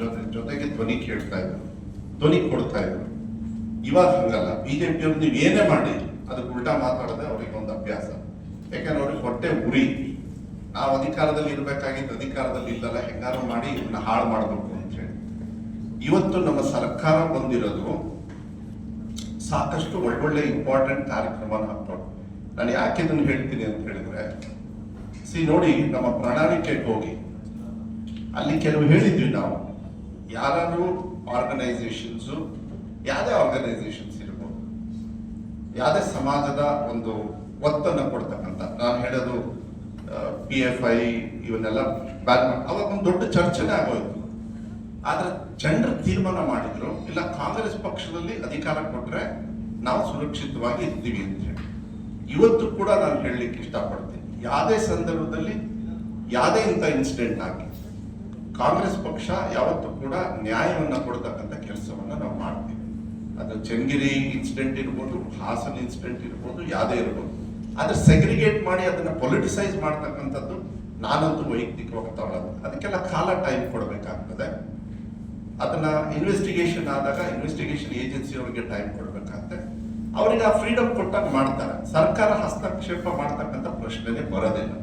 ಜೊತೆ ಜೊತೆಗೆ ಧ್ವನಿ ಕೇಳ್ತಾ ಇದ್ರು. ಧ್ವನಿ ಕೊಡ್ತಾ ಇದ್ರು. ಇವಾಗ ಹಂಗಲ್ಲ. ಬಿಜೆಪಿಯವ್ರು ನೀವು ಏನೇ ಮಾಡಿ, ಅದಕ್ಕೆ ಉಲ್ಟಾ ಮಾತಾಡದೆ ಅವ್ರಿಗೆ ಒಂದು ಅಭ್ಯಾಸ. ಯಾಕಂದ್ರೆ ಅವ್ರಿಗೆ ಹೊಟ್ಟೆ ಉರಿ. ನಾವು ಅಧಿಕಾರದಲ್ಲಿ ಇರಬೇಕಾಗಿದ್ದು ಅಧಿಕಾರದಲ್ಲಿ ಇಲ್ಲಲ್ಲ ಹೆಂಗಾರು ಮಾಡಿ ಇವನ್ನ ಹಾಳು ಮಾಡಬೇಕು ಅಂತ ಹೇಳಿ. ಇವತ್ತು ನಮ್ಮ ಸರ್ಕಾರ ಬಂದಿರೋದು ಸಾಕಷ್ಟು ಒಳ್ಳೊಳ್ಳೆ ಇಂಪಾರ್ಟೆಂಟ್ ಕಾರ್ಯಕ್ರಮನ ಹಾಕೊಂಡು ನಾನು ಯಾಕೆ ಇದನ್ನು ಹೇಳ್ತೀನಿ ಅಂತ ಹೇಳಿದ್ರೆ ಸಿ ನೋಡಿ ನಮ್ಮ ಪ್ರಣಾಳಿಕೆಗೆ ಹೋಗಿ, ಅಲ್ಲಿ ಕೆಲವು ಹೇಳಿದ್ವಿ ನಾವು. ಯಾರು ಆರ್ಗನೈಸೇಷನ್ಸು ಯಾವುದೇ ಆರ್ಗನೈಸೇಷನ್ಸ್ ಇರ್ಬೋದು, ಯಾವುದೇ ಸಮಾಜದ ಒಂದು ಒತ್ತನ್ನು ಕೊಡ್ತಕ್ಕಂಥ, ನಾನು ಹೇಳೋದು ಪಿ ಎಫ್ ಐ ಇವನ್ನೆಲ್ಲ ಬ್ಯಾನ್ ಅವಾಗ ಒಂದು ದೊಡ್ಡ ಚರ್ಚೆನೇ ಆಗೋಯ್ತು. ಆದರೆ ಜನರು ತೀರ್ಮಾನ ಮಾಡಿದ್ರು, ಇಲ್ಲ ಕಾಂಗ್ರೆಸ್ ಪಕ್ಷದಲ್ಲಿ ಅಧಿಕಾರ ಕೊಟ್ಟರೆ ನಾವು ಸುರಕ್ಷಿತವಾಗಿ ಇರ್ತೀವಿ ಅಂತ ಹೇಳಿ. ಇವತ್ತು ಕೂಡ ನಾನು ಹೇಳಲಿಕ್ಕೆ ಇಷ್ಟಪಡ್ತೀನಿ. ಯಾವುದೇ ಸಂದರ್ಭದಲ್ಲಿ, ಯಾವುದೇ ಇಂಥ ಇನ್ಸಿಡೆಂಟ್ ಆಗಿ ಕಾಂಗ್ರೆಸ್ ಪಕ್ಷ ಯಾವತ್ತೂ ಕೂಡ ನ್ಯಾಯವನ್ನು ಕೊಡ್ತಕ್ಕಂಥ ಕೆಲಸವನ್ನ ನಾವು ಮಾಡ್ತೀವಿ. ಅದು ಚಂಗಿರಿ ಇನ್ಸಿಡೆಂಟ್ ಇರ್ಬೋದು, ಹಾಸನ್ ಇನ್ಸಿಡೆಂಟ್ ಇರ್ಬೋದು, ಯಾವುದೇ ಇರ್ಬೋದು. ಆದ್ರೆ ಸೆಗ್ರಿಗೇಟ್ ಮಾಡಿ ಅದನ್ನ ಪೊಲಿಟಿಸೈಸ್ ಮಾಡ್ತಕ್ಕಂಥದ್ದು ನಾನಂತೂ ವೈಯಕ್ತಿಕವಾಗಿ ತಗೊಳ್ಳೋದು. ಅದಕ್ಕೆಲ್ಲ ಕಾಲ ಟೈಮ್ ಕೊಡಬೇಕಾಗ್ತದೆ. ಅದನ್ನ ಇನ್ವೆಸ್ಟಿಗೇಷನ್ ಆದಾಗ ಇನ್ವೆಸ್ಟಿಗೇಷನ್ ಏಜೆನ್ಸಿ ಅವರಿಗೆ ಟೈಮ್ ಕೊಡಬೇಕಾಗ್ತದೆ ಅವರಿಗೆ ಆ ಫ್ರೀಡಮ್ ಕೊಟ್ಟಾಗ ಮಾಡ್ತಾರೆ. ಸರ್ಕಾರ ಹಸ್ತಕ್ಷೇಪ ಮಾಡ್ತಕ್ಕಂಥ ಪ್ರಶ್ನೆನೇ ಬರೋದಿಲ್ಲ.